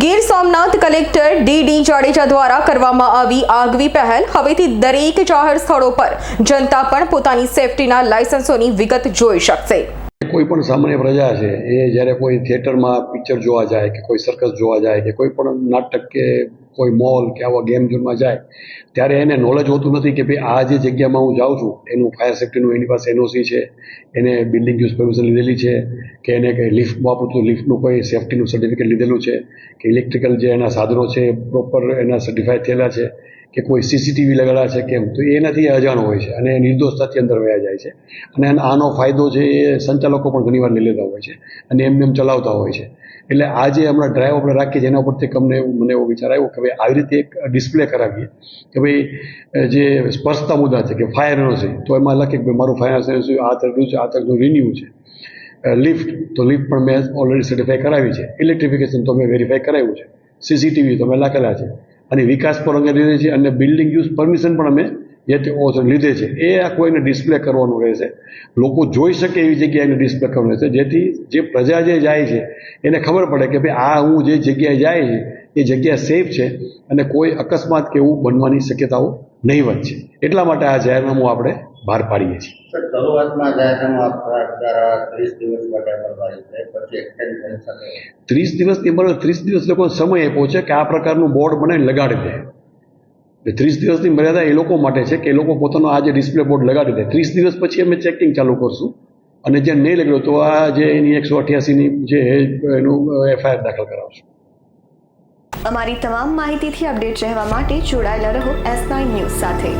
Gir Somnath collector D D Jadeja દ્વારા કરવામાં આવી આગવી પહેલ. હવેથી દરેક જાહેર સ્થળો પર જનતા પણ પોતાની સેફટીના લાયસન્સોની વિગત જોઈ શકશે. કોઈ પણ સામાન્ય પ્રજા છે, એ જ્યારે કોઈ થિયેટરમાં પિક્ચર જોવા જાય કે કોઈ સર્કસ જોવા જાય કે કોઈ પણ નાટક કે કોઈ મોલ કે આવા ગેમ ઝોનમાં જાય, ત્યારે એને નોલેજ હોતું નથી કે ભાઈ આ જે જગ્યામાં હું જાઉં છું, એનું ફાયર સેફ્ટીનું એની પાસે એનઓસી છે, એને બિલ્ડિંગ યુઝ પરમિશન લીધેલી છે, કે એને કંઈ લિફ્ટ વાપરું તો લિફ્ટનું કોઈ સેફ્ટીનું સર્ટિફિકેટ લીધેલું છે, કે ઇલેક્ટ્રિકલ જે એના સાધનો છે એ પ્રોપર એના સર્ટિફાઈ થયેલા છે કે કોઈ સીસીટીવી લગાડ્યા છે કેમ તો એનાથી નથી અજાણ હોય છે અને એ નિર્દોષતાથી અંદર વયા જાય છે. અને આનો- ફાયદો છે એ સંચાલકો પણ ઘણીવાર લઈ લેતા હોય છે અને એમને એમ ચલાવતા હોય છે. એટલે આ જે હમણાં ડ્રાઈવ આપણે રાખીએ એના ઉપરથી એવું મને એવો વિચાર આવ્યો કે ભાઈ આવી રીતે એક ડિસ્પ્લે કરાવીએ કે ભાઈ જે સ્પર્શતા મુદ્દા છે કે ફાયર છે, તો એમાં લખે કે મારું ફાયર એનર્જી આ તરફનું છે, આ તરફનું રિન્યુ છે. લિફ્ટ તો લિફ્ટ પણ મેં ઓલરેડી સર્ટિફાઈ કરાવી છે. ઇલેક્ટ્રિફિકેશન તો મેં વેરીફાઈ કરાવ્યું છે. સીસીટીવી તો મેં લખેલા છે. અને વિકાસ પર અંગે લીધે છે અને બિલ્ડિંગ યુઝ પરમિશન પણ અમે જે તે લીધે છે. એ આ કોઈને ડિસ્પ્લે કરવાનું રહેશે. લોકો જોઈ શકે એવી જગ્યાએ એને ડિસ્પ્લે કરવાનું રહેશે. જેથી જે પ્રજા જે જાય છે, એને ખબર પડે કે ભાઈ આ હું જે જગ્યાએ જાય છે, એ જગ્યા સેફ છે અને કોઈ અકસ્માત કે એવું બનવાની શક્યતાઓ નહીવત છે. એટલા માટે આ જાહેરનામું આપણે બહાર પાડીએ છીએ. શરૂઆતમાં ત્રીસ દિવસ દિવસની બરાબર ત્રીસ દિવસ લોકો સમય આપ્યો છે કે આ પ્રકારનું બોર્ડ બનાવીને લગાડી દે. એટલે ત્રીસ દિવસની મર્યાદા એ લોકો માટે છે કે એ લોકો પોતાનો આ જે ડિસ્પ્લે બોર્ડ લગાડી દે. ત્રીસ દિવસ પછી અમે ચેકિંગ ચાલુ કરશું. અને જે નહીં લગાડ્યો તો આ જે એની એકસો અઠ્યાસીની જે એનું એફઆઈઆર દાખલ કરાવશું. અમારી તમામ માહિતીથી અપડેટ રહેવા માટે જોડાયેલા રહો એસ નાઇન ન્યૂઝ સાથે.